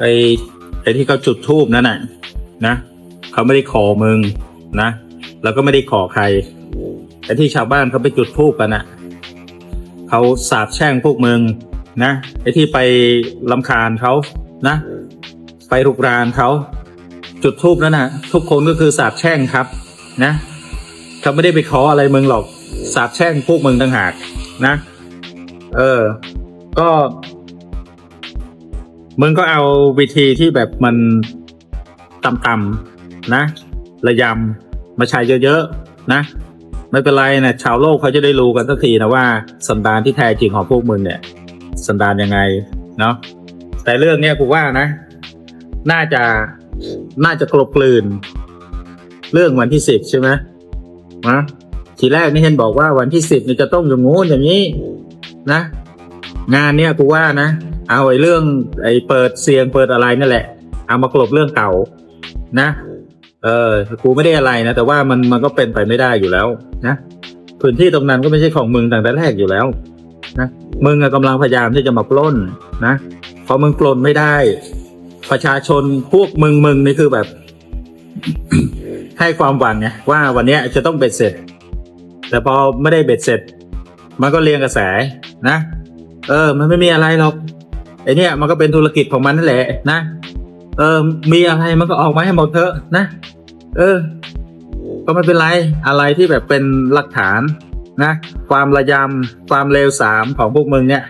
ไอ้ไอ้ที่เขาจุดทูบนั่นน่ะนะเขาไม่ได้ขอมึงนะแล้วก็ไม่ได้ขอใครไอ้ที่ชาวบ้านเขาไปจุดทูบกันน่ะเขาสาบแช่งพวกมึงนะไอ้ที่ไปลำคาญเขานะ ไปรุกรานเขาจุดทูบนั่นน่ะ ทุกคนก็คือสาบแช่งครับนะเขาไม่ได้ไปขออะไรมึงหรอกสาบแช่งพวกมึงต่างหากนะ เออ ก็ มึงก็เอาวิธีที่แบบมันต่ำๆนะ ระยำมาใช้เยอะๆนะ ไม่เป็นไรนะชาวโลกเขาจะได้รู้กันสักทีนะว่าสันดานที่แท้จริงของพวกมึงเนี่ย สันดานยังไงเนาะแต่เรื่องเนี้ยกูว่านะ น่าจะน่าจะกลบกลืน เรื่องวันที่สิบใช่ไหมนะทีแรกนี่เห็นบอกว่าวันที่สิบนี่จะต้องอย่างงู้นอย่างนี้ นะ งานเนี้ยกูว่านะ เอาไอ้เรื่องไอ้เปิดเสียงเปิดอะไรนั่นแหละ เอามากลบเรื่องเก่านะ เออกูไม่ได้อะไรนะ แต่ว่ามันมันก็เป็นไปไม่ได้อยู่แล้วนะพื้นที่ตรงนั้นก็ไม่ใช่ของมึงตั้งแต่แรกอยู่แล้วนะมึงอะกำลังพยายามที่จะมาปล้นนะพอมึงปล้นไม่ได้ ประชาชนพวกมึงมึงนี่คือแบบ ให้ความหวังไงว่าวันนี้จะต้องเบ็ดเสร็จ แต่พอไม่ได้เบ็ดเสร็จ มันก็เรียงกระแสนะ เออ มันไม่มีอะไรหรอก ไอเนี้ยมันก็เป็นธุรกิจของมันนั่นแหละนะเออ มีอะไรมันก็ออกมาให้หมดเถอะนะ เออ ก็ไม่เป็นไรอะไรที่แบบเป็นหลักฐานนะ ความระยำความเลวสามของพวกมึงเนี่ย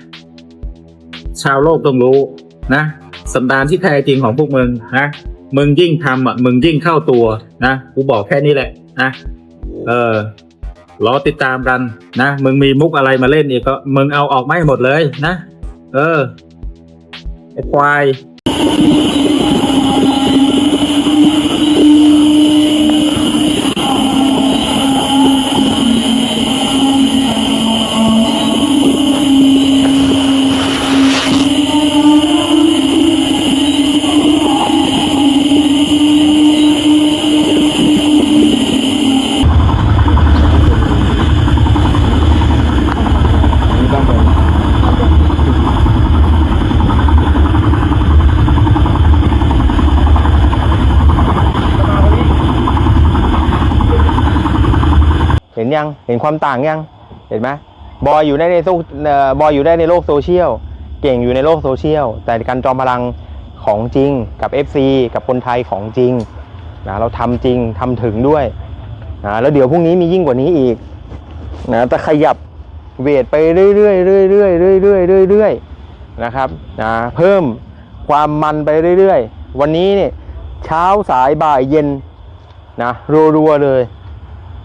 ชาวโลกต้องรู้นะสันดานที่แท้จริงของพวกมึงนะมึงยิ่งทำอะมึงยิ่งเข้าตัวนะกูบอกแค่นี้แหละนะเออรอติดตามกันนะ มึงมีมุกอะไรมาเล่นอีกก็มึงเอาออกไมาให้หมดเลยนะ เออ ควาย ความต่างยัง เห็นไหมบอยอยู่ได้ในโซบอยอยู่ได้ในโลกโซเชียล เก่งอยู่ในโลกโซเชียล แต่การจอมพลังของจริงกับ FC กับคนไทยของจริงนะเราทำจริงทำถึงด้วยนะแล้วเดี๋ยวพรุ่งนี้มียิ่งกว่านี้อีกนะจะขยับเวทไปเรื่อยๆเรื่อยๆเรื่อยๆเรื่อยๆเรื่อยๆนะครับนะเพิ่มความมันไปเรื่อยๆ วันนี้เนี่ยเช้าสายบ่ายเย็นนะรัวๆเลย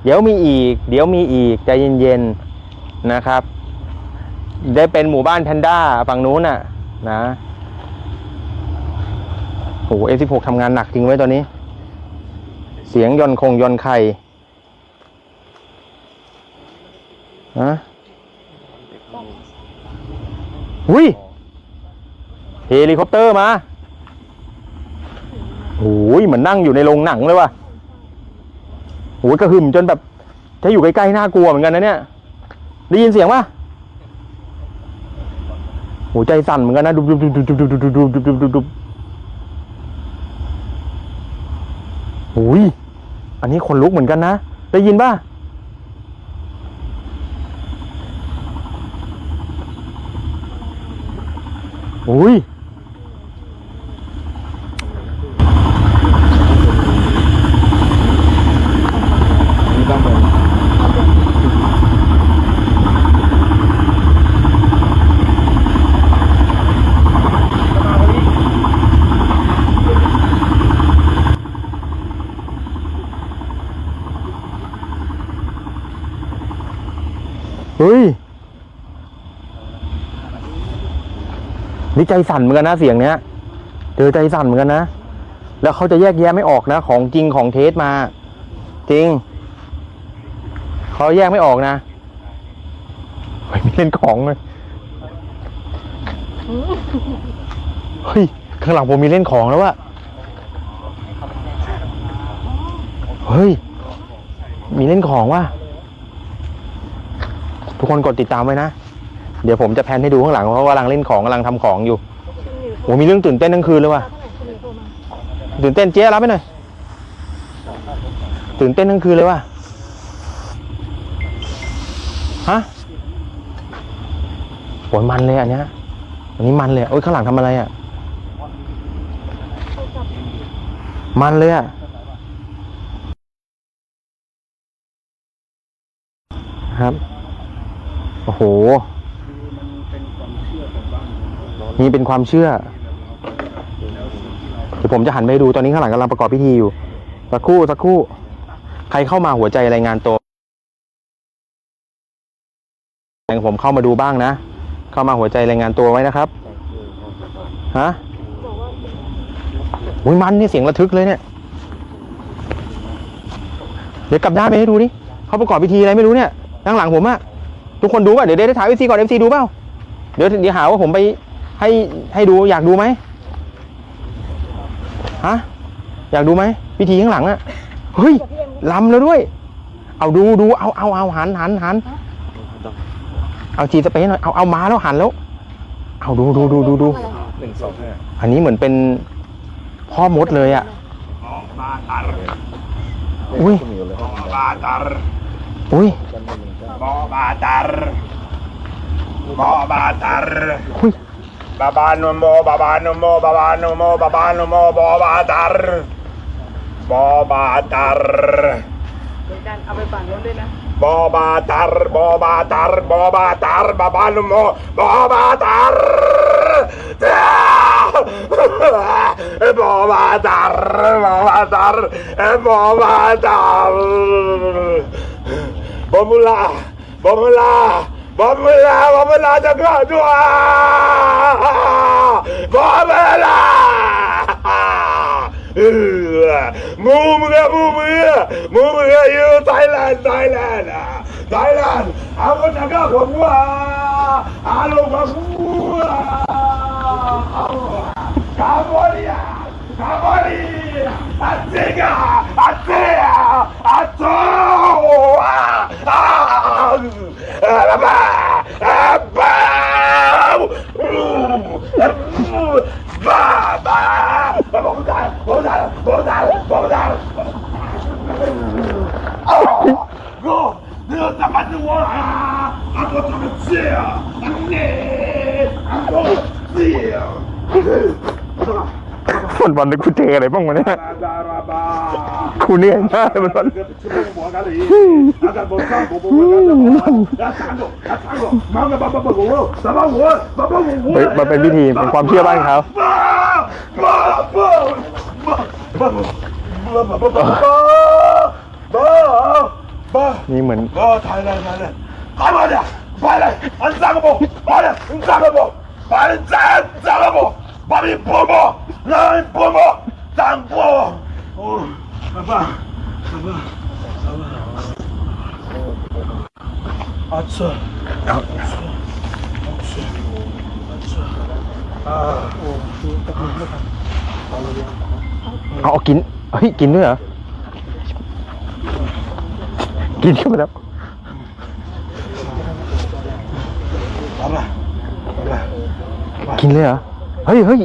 เดี๋ยวมีอีก เดี๋ยวมีอีกใจเย็นๆนะครับ ได้เป็นหมู่บ้านแพนด้าฝั่งนู้นน่ะ นะโอ้เอสิบหกทำงานหนักจริงไว้ตอนนี้ เสียงยนคงยนไข่ฮะอุ้ยเฮลิคอปเตอร์มาโอ้ยเหมือนนั่งอยู่ในโรงหนังเลยว่ะ โอ้ยกระหึ่มจนแบบ ถ้าอยู่ใกล้ๆน่ากลัวเหมือนกันนะเนี่ย ได้ยินเสียงปะโหัวใจสั่นเหมือนกันนะดุบดุบดุบดุบดุบดุบดุบดุบดุบดุบดุบดุบโอ้ยอันนี้คนลุกเหมือนกันนะ ได้ยินปะโอ้ย เฮ้ย นี่ใจสั่นเหมือนกันนะเสียงเนี้ยเจอใจสั่นเหมือนกันนะ แล้วเขาจะแยกแยะไม่ออกนะ ของจริงของเทสมา จริง เขาแยกไม่ออกนะเฮ้ยมีเล่นของเลยเฮ้ยข้างหลังผมมีเล่นของแล้วอะเฮ้ย มีเล่นของว่ะทุกคนกดติดตามไว้นะ เดี๋ยวผมจะแพนให้ดูข้างหลังเพราะว่ากำลังเล่นของกำลังทำของอยู่อ้มีเรื่องตื่นเต้นทั้งคืนเลยว่ะตื่นเต้นเจ๊รับไปหน่อยตื่นเต้นทั้งคืนเลยว่ะฮะโอ้ยมันเลยอันเนี้ยอันนี้มันเลยโอ้ยข้างหลังทำอะไรอะมันเลยอะครับ โอ้โห นี่เป็นความเชื่อเดี๋ยวผมจะหันไปดูตอนนี้ข้างหลังกำลังประกอบพิธีอยู่สักครู่สักครู่ ใครเข้ามาหัวใจรายงานตัวให้ผมเข้ามาดูบ้างนะ เข้ามาหัวใจรายงานตัวไว้นะครับฮะอุ้ยมันนี่เสียงระทึกเลยเนี่ย เดี๋ยวกลับด้านไปให้ดูดิเขาประกอบพิธีอะไรไม่รู้เนี่ยข้างหลังผมอะทุกคนดูป่ะเดี๋ยวได้ถ่ายเอฟซีก่อนเอฟซีดูเปล่าเดี๋ยวเดี๋ยวหาว่าผมไป ให้ให้ดูอยากดูไหมฮะอยากดูไหมพิธีข้างหลังอะเฮ้ยลำแล้วด้วย เอาดูดูเอาเอาเอาหันหันหันเอาจีสเปซหน่อยเอาเอามาแล้วหันแล้ว เอาดูดูดูดูดูอันนี้เหมือนเป็นพ่อมดเลยอะอุ้ย Batar, อุ้ย batar, batar. อุ้ย Baba no mo, baba no mo, baba no Babanumo, babanumo, baba babanumo, bobatar. Bobatar. เดี๋ยวดันเอาไปฝั่งโน้นด้วยนะ Bobatar, bobatar, bobatar, babanumo, bobatar. Bobatar, bobatar, bobatar. Bomula, bomula. 我们俩，我们俩就干住啊！我们俩，呃，我们俩，我们俩，我们俩又再来，再来了，再来！啊，我这个功夫啊，啊，老功夫啊，干过你呀，干过你！啊，这个，啊，这样，啊，走啊，啊！啊啊啊啊啊啊啊 아빠! 아빠! 아빠! 먹다! 먹다! 먹다! 먹다! 너! 내가 다 만든 거야! 아빠 좀 쓰여! 안돼! 아빠 쓰여! วันวันกูเจออะไรบ้างวะเนี่ยคุณเนี่ยมากวันวันเฮ้ยมันเป็นวิธีเป็นความเชื่อบ้านเขานี่เหมือนถ่ายเลยถ่ายเลยถ่ามาเลยไปเลยอันซากระบไปเลยอันซากระบไปเลยอันซากระบ 밥이 부어봐! 난 부어봐! 난 부어! 어, 아빠, 아빠, 아빠. 아, 추워. 아, 추워. 아, 추워. 아, 추워. 아, 어, 아, 어, 긴, 어이, 긴 누나. 긴 누나. 봐봐. 봐봐. 긴래야. ฮ้ยเฮ้ย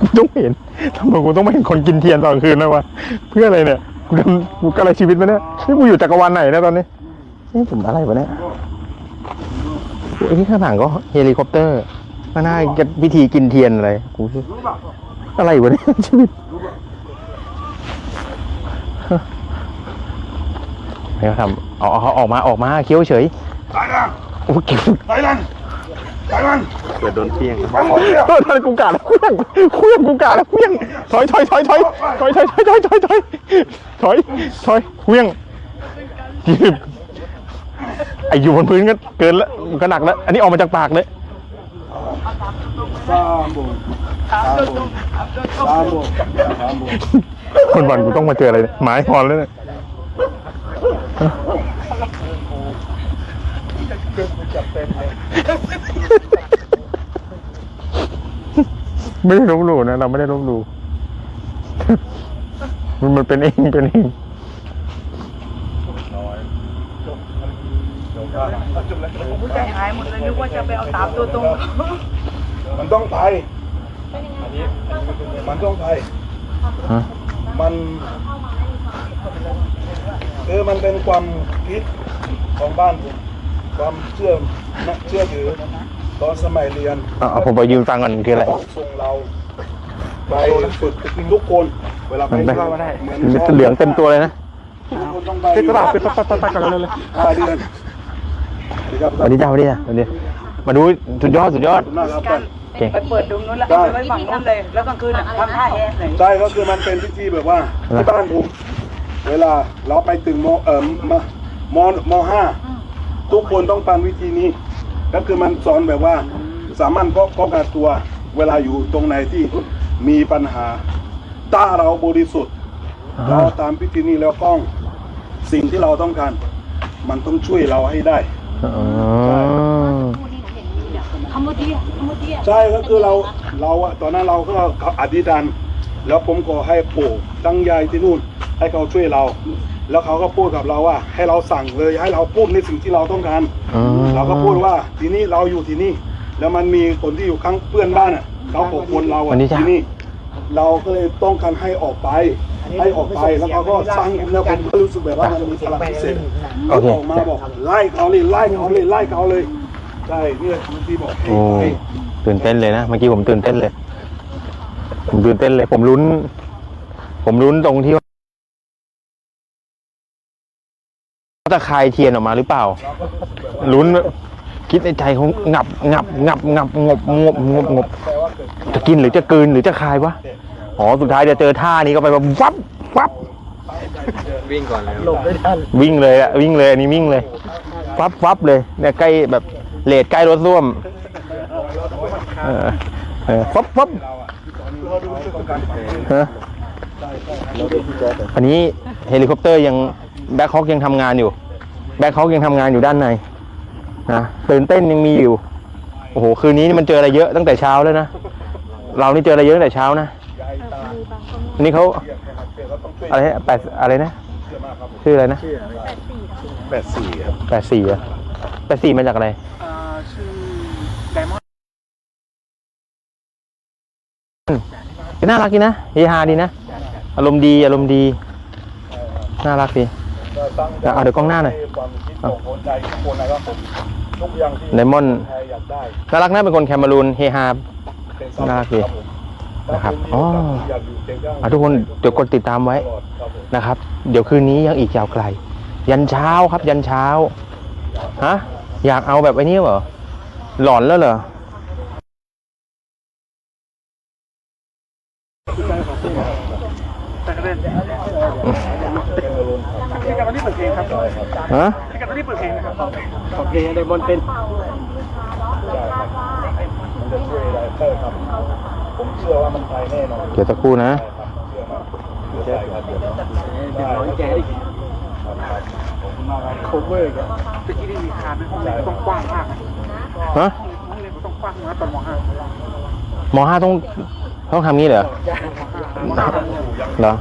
กูต้องเห็นทำไมกูต้องไม่เห็นคนกินเทียนตอนกลางคืนนะวะ เพื่ออะไรเนี่ย กูทำกูอะไรชีวิตมาเนี่ยนี่กูอยู่จักรวาลไหนนี่ยตอนนี้ นี่ผมอะไรวะเนี่ยไอ้ที่ข้างหลังก็เฮลิคอปเตอร์ข้างหน้าจะพิธีกินเทียนอะไรกูอะไรวะเนี่ยชีวิตไม่เขาทำเอาเอาเขาออกมาออกมาเคี้ยวเฉย Thailand, โอ้เก็บ Thailand, Thailand. เกิดโดนเพียง Cambodia. เออท่านกูกาแล้วเครื่องเครื่องกูกาแล้วเครื่องถอยถอยถอยถอยถอยถอยถอยถอยถอยถอยถอยถอยเครื่องยืม ไออยู่บนพื้นก็เกินแล้วมันก็หนักแล้ว อันนี้ออกมาจากปากเลย Sambo. Sambo. Sambo. Sambo. คนวันกูต้องมาเจออะไรเนี่ยหมายหอนแล้วเนี่ยจับเต็มเลยไม่ได้ลบหลู่นะ เราไม่ได้ลบหลู่มันมันเป็นเองเป็นเอง น้อยจบจบแล้วจบแล้ว ผม ใจหายหมดเลยนึกว่าจะไปเอาสามตัวตรง มันต้องไป มันต้องไป ฮะมันเออมันเป็นความคิดของบ้านผมความเชื่อนะเชื่อถือตอนสมัยเรียนเอาเอาผมไปยืมฟังก่อนคืออะไร ส่งเราไปฝึกทุกคน เวลาไปมันไปเข้ามาได้เหมือนมันเหลืองเต็มตัวเลยนะ ทุกคนต้องไปปิดกระดาษปิดปั๊บปั๊บปั๊บปั๊บกันเลยเลย ห้าเดือนดีครับ สวัสดีจ้าสวัสดีจ้าสวัสดีมาดูสุดยอดสุดยอดขอบคุณมากครับกันเก่งไปเปิดดุมนู้นแล้วเอาไปไว้ฝั่งนู้นเลยแล้วกลางคืนน่ะทำท่าแอะเลยใช่ก็คือมันเป็นพิธีแบบว่าที่บ้านผมเวลาเราไปถึงมเอ่อมมมห้าทุกคนต้องฟังวิธีนี้ ก็คือมันสอนแบบว่าสามารถป้องกันตัวเวลาอยู่ตรงไหนที่มีปัญหาถ้าเราบริสุทธิ์เราตามพิธีนี้แล้วต้องสิ่งที่เราต้องการ มันต้องช่วยเราให้ได้ อ๋อใช่ก็คือเราเราอะตอนนั้นเราก็อธิษฐานแล้วผมก็ให้ปู่ตั้งยายที่นู่น ให้เขาช่วยเรา แล้วเขาก็พูดกับเราว่า ให้เราสั่งเลยให้เราพูดในสิ่งที่เราต้องการอ๋อเราก็พูดว่าทีนี้เราอยู่ที่นี่ แล้วมันมีคนที่อยู่ข้างเพื่อนบ้านอะเขาบอกคนเราวัอะนนี้จ้ะที่นี่ เราก็เลยต้องการให้ออกไป ให้ออกไปแล้วเขาก็สร้างแล้วผมก็รู้สึกแบบว่ามันมีพลังพิเศษโอเค ออกมาบอกไล่เขาเลยไล่เขาเลยไล่เขาเลยใช่เนี่ยบางทีบอกให้โอ้ให้ตื่นเต้นเลยนะ เมื่อกี้ผมตื่นเต้นเลย ผมตื่นเต้นเลย ผมลุ้น ผมลุ้นตรงที่ว่าจะคายเทียนออกมาหรือเปล่า ลุ้น คิดในใจเขางับงับงับงับงบงบงบงบจะกินหรือจะกลืนหรือจะคายวะ อ๋อสุดท้ายจะเจอท่านี้ก็ไปแบบวับวับวิ่งก่อนเลยหลบไม่ทันวิ่งเลยอะวิ่งเลยอันนี้วิ่งเลยวับวับเลยเนี่ยใกล้แบบเลดใกล้รถส้วมเออเออวับวับฮะอันนี้เฮลิคอปเตอร์ยังแบ็คฮอคยังทำงานอยู่ แบ็คฮอคยังทำงานอยู่ด้านในนะตื่นเต้นยังมีอยู่ โอ้โห คืนนี้นี่มันเจออะไรเยอะตั้งแต่เช้าแล้วนะ เรานี่เจออะไรเยอะตั้งแต่เช้านะ อันนี้เขาอะไรนะแปดอะไรนะ ชื่ออะไรนะแปดสี่ครับแปดสี่อะแปดสี่มาจากอะไรชื่อไดมอนด์น่ารักดีนะเฮฮาดีนะ อารมณ์ดี อารมณ์ดี น่ารักดีตั้งเอาเดี๋ยวกล้องหน้าหน่อยความคิดของคนใจทุกคนนะครับผมทุกอย่างที่ไดมอนด์ใครอยากได้น่ารักนะเป็นคนแคมารูนเฮฮาเป็นสำน่ารักดีผม นะครับถ้าณมีโอกาสอ๋ออยากอยู่เชียงรายอะทุกคนเดี๋ยวกดติดตามไว้ตลอดครับผมนะครับ เดี๋ยวคืนนี้ยังอีกยาวไกล ยันเช้าครับ ยันเช้าฮะอยากเอาแบบไอ้นี้เหรอหลอนแล้วเหรอที่กันวันนี้เปิดเพลงครับฮะที่กันวันนี้เปิดเพลงนะครับเพลงไดมอนเป็นมันจะช่วยอะไรใช่ครับ ผมเชื่อว่ามันไปแน่นอนเดี๋ยวสักครู่นะเชื่อมากเชื่อใจครับเดี๋ยวได้น้อยแกดิครับขอบคุณมากครับโคเวอร์กันตะกี้นี่มีคานในห้องเรียนต้องกว้างมากนะฮะห้องเรียนมันต้องกว้างนะตอนมห้ามห้าต้องต้องทำงี้เหรอมห้าเหรอ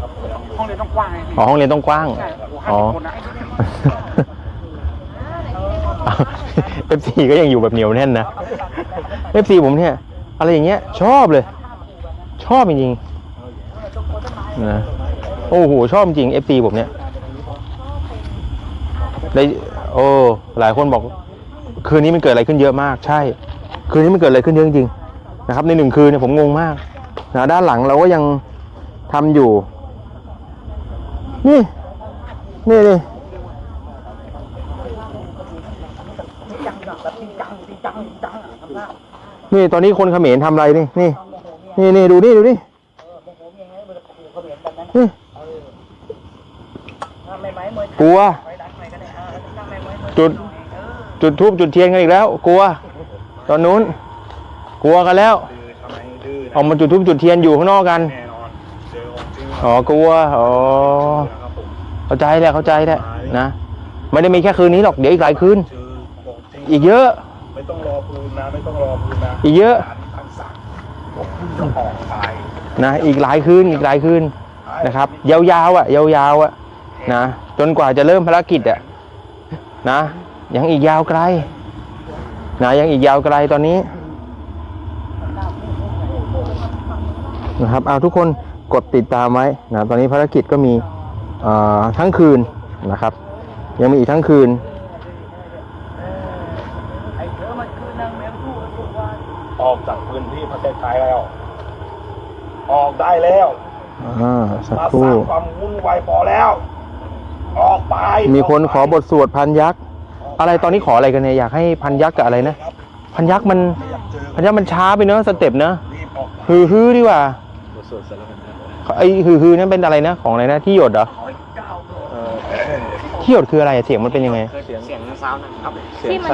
ห้องเรียนต้องกว้างไงอ๋อห้องเรียนต้องกว้างใช่โอ้ห้าอ๋อสิบคนนะเอฟซีก็ยังอยู่แบบเหนียวแน่นนะเอฟซีผมเนี่ย อะไรอย่างเงี้ย ชอบเลย ชอบจริงๆนะโอ้โหชอบจริงเอฟซีผมเนี่ยได้โอ้หลายคนบอก คืนนี้มันเกิดอะไรขึ้นเยอะมาก ใช่ คืนนี้มันเกิดอะไรขึ้นเยอะจริงๆนะครับ ในหนึ่งคืนเนี่ยผมงงมากนะด้านหลังเราก็ยังทำอยู่ นี่ นี่นี่นี่ตอนนี้คนเขมรทำอะไรนี่นี่ นี่นี่ดูนี่ดูนี่นี่กลัว จุด จุดทูบจุดเทียนกันอีกแล้ว กลัว ตอนนู้น กลัวกันแล้วดื้อทำไมดื้อนะออกมาจุดทูบจุดเทียนอยู่ข้างนอกกันแน่นอนเจอของจริงอ๋อกลัว อ๋อนะครับผมเข้าใจแหละเข้าใจแหละนะ ไม่ได้มีแค่คืนนี้หรอก เดี๋ยวอีกหลายคืนเจอของจริงอีกเยอะ ไม่ต้องรอปูนนะ ไม่ต้องรอปูนนะ อีกเยอะ นะอีกหลายคืนอีกหลายคืนนะครับ ยาวๆอะยาวๆอะนะจนกว่าจะเริ่มภารกิจอะนะยังอีกยาวไกลนะยังอีกยาวไกลตอนนี้นะครับเอาทุกคนกดติดตามไว้นะตอนนี้ภารกิจก็มีเอ่อทั้งคืนนะครับ ยังมีอีกทั้งคืนไอ้เธอมันคือนางแมวพูดทุกวันออกจากพื้นที่ประเทศไทยแล้ว ออกได้แล้วอ่าสักมาคสรู่ร้างความวุ่นวายพอแล้ว ออกไปมีคนขอบทสวดพันยักษ์อะไรตอนนี้ขออะไรกันเนี่ยอยากให้พันยักษ์กับอะไรนะ พันยักษ์มันอยากเจอพันยักษ์มันช้าไปเนอะสเต็ปเนอะรีบออกฮือฮือดีกว่าไอฮือฮือนั่นเป็นอะไรนะของอะไรนะที่หยดเหรอที่หยดคืออะไรอะเสียงมันเป็นยังไงที่มัน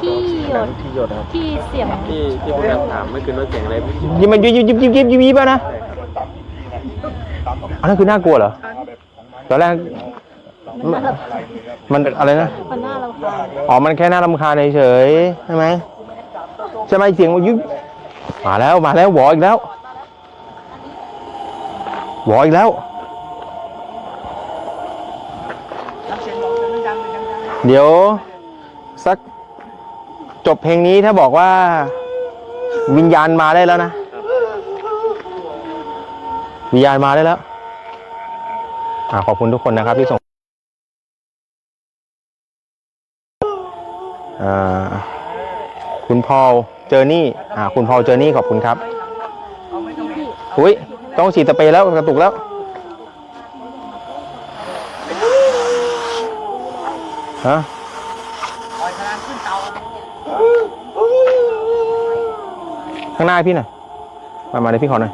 ที่หยดที่เสียงที่ที่พวกนั้นถามเมื่อคืนว่าเสียงอะไรยิบมันยิบยิบยิบยิบยิบยิบยิบป่ะนะ อันนั้นคือน่ากลัวเหรอตอนแรกมันมันอะไรนะมันน่ารำคาญอ๋อมันแค่น่ารำคาญเฉยๆใช่ไหมใช่ไหมเสียงมันยุบมาแล้วมาแล้วหวออีกแล้วหวออีกแล้วรับเสียงบอกเสียงดังๆดังเดี๋ยว สักจบเพลงนี้ถ้าบอกว่า วิญญาณมาได้แล้วนะ วิญญาณมาได้แล้ว อ่าขอบคุณทุกคนนะครับที่ส่งอ่าคุณพอลเจอร์นี่อ่าคุณพอลเจอร์นี่ขอบคุณครับอุ้ยต้องฉีดสเปรย์แล้วกระตุกแล้วฮะข้างหน้าพี่หน่อยมามาเดี๋ยพี่ขอหน่อย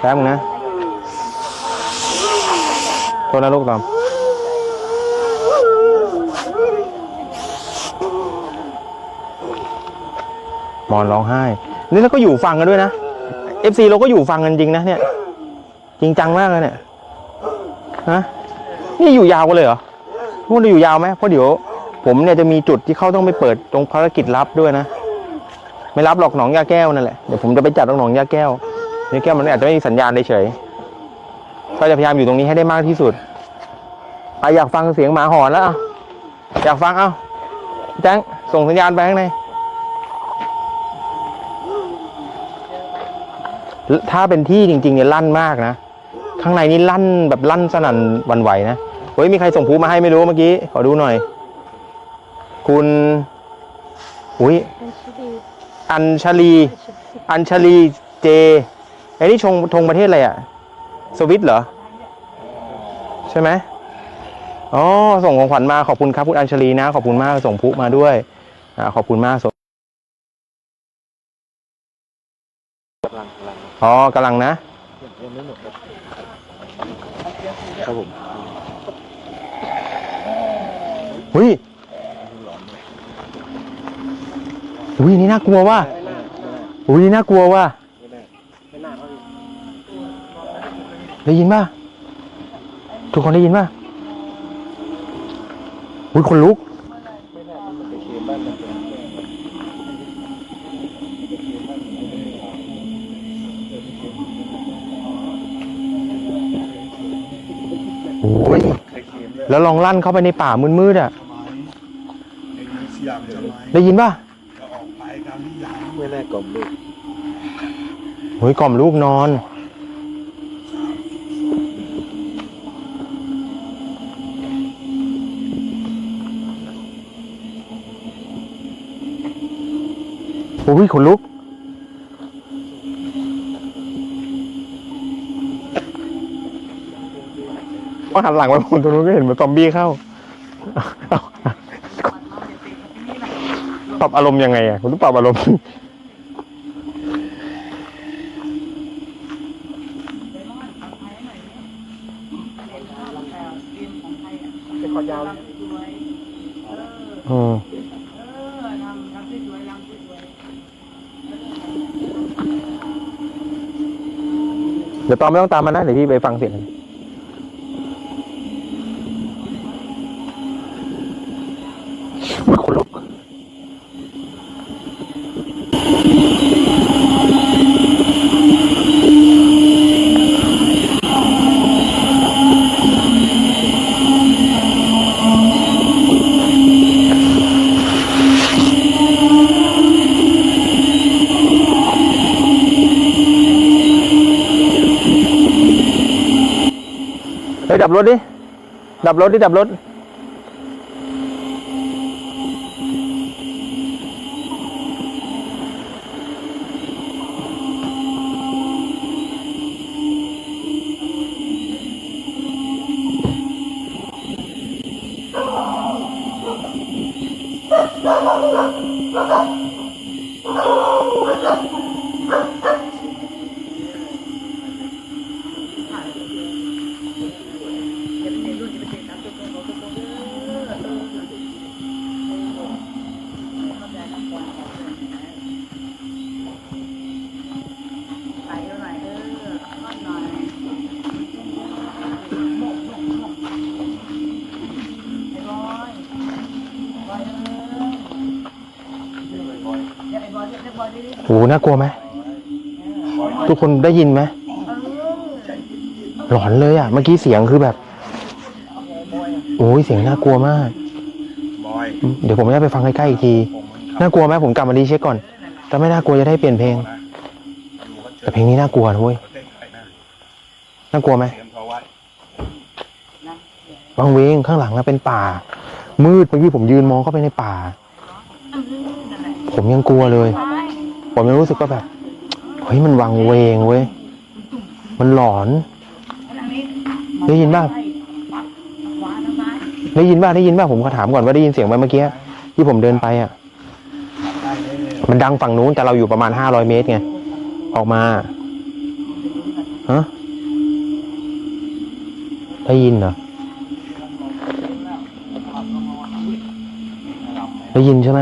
แป๊บนึงนะ โทษนะลูกตอมมอนร้องไห้ นี่เราก็อยู่ฟังกันด้วยนะ FC เราก็อยู่ฟังกันจริงนะเนี่ย จริงจังมากเลยเนี่ยฮะนี่อยู่ยาวกันเลยเหรอทุกคนจะอยู่ยาวไหมเพราะเดี๋ยว ผมเนี่ยจะมีจุดที่เขาต้องไปเปิดตรงภารกิจลับด้วยนะไม่รับหรอกหนองยาแก้วนั่นแหละเดี๋ยวผมจะไปจัดตรงหนองยาแก้วยาแก้วมันอาจจะไม่มีสัญญาณเฉย ก็จะพยายามอยู่ตรงนี้ให้ได้มากที่สุดออยากฟังเสียงหมาหอนแล้วอะอยากฟังเอ้าแจ้งส่งสัญญาณไปข้างในถ้าเป็นที่จริงๆเนี่ยลั่นมากนะ ข้างในนี่ลั่นแบบลั่นสนั่นวันไหวนะเฮ้ยมีใครส่งพูมาให้ไม่รู้เมื่อกี้ ขอดูหน่อย คุณอุ้ยเป็นชีวิตอัญชลี อัญชลีเจไอ้นี่ชงธงประเทศอะไรอะสวิตเหรอ ใช่ไหมอ๋อส่งของขวัญมาขอบคุณครับคุณอัญชลีนะ ขอบคุณมากส่งพลุมาด้วยอ่าขอบคุณมากส่งอ๋อกำลังนะครับผมอุ้ยอุ้ยนี่น่ากลัวว่ะอุ้ยนี่น่ากลัวว่ะได้ยินป่ะ ทุกคนได้ยินป่ะอุ้ยคนลุก โอ้ย แล้วลองลั่นเข้าไปในป่ามืดๆอะเสียงจะไหมได้ยินป่ะจะออกไปกันหรือยังไม่แน่กล่อมลูกเฮ้ยกล่อมลูกนอน อ้ยขนลุกพอหันหลังไปมองตรงนู้นก็เห็นเหมือนซอมบี้เข้าปรับอารมณ์ยังไงอะคุณต้องปรับอารมณ์อืม เดี๋ยวตอนไม่ต้องตามมานะเดี๋ยวพี่ไปฟังเสียง ดับรถดิ ดับรถดิ ดับรถ โหน่ากลัวไหมทุกคนได้ยินไหมหลอนเลยอะ เมื่อกี้เสียงคือแบบ โอ้ยเสียงน่ากลัวมาก เดี๋ยวผมจะไปฟังใกล้ๆอีกที น่ากลัวไหมผมกลับมารีเช็คก่อน ถ้าไม่น่ากลัวจะได้เปลี่ยนเพลง แต่เพลงนี้น่ากลัวนะเว้ย น่ากลัวไหมบางเวงข้างหลังอะเป็นป่า มืดเมื่อกี้ผมยืนมองเข้าไปในป่า ผมยังกลัวเลย ผมยังรู้สึกว่าแบบเฮ้ยมันวังเวงเว้ยมันหลอน ได้ยินบ้างได้ยินบ้างได้ยินบ้างผมขอถามก่อนว่าได้ยินเสียงไหมเมื่อกี้ที่ผมเดินไปอะ มันดังฝั่งนู้นแต่เราอยู่ประมาณห้าร้อยเมตรไงออกมาฮะได้ยินเหรอได้ยินใช่ไหม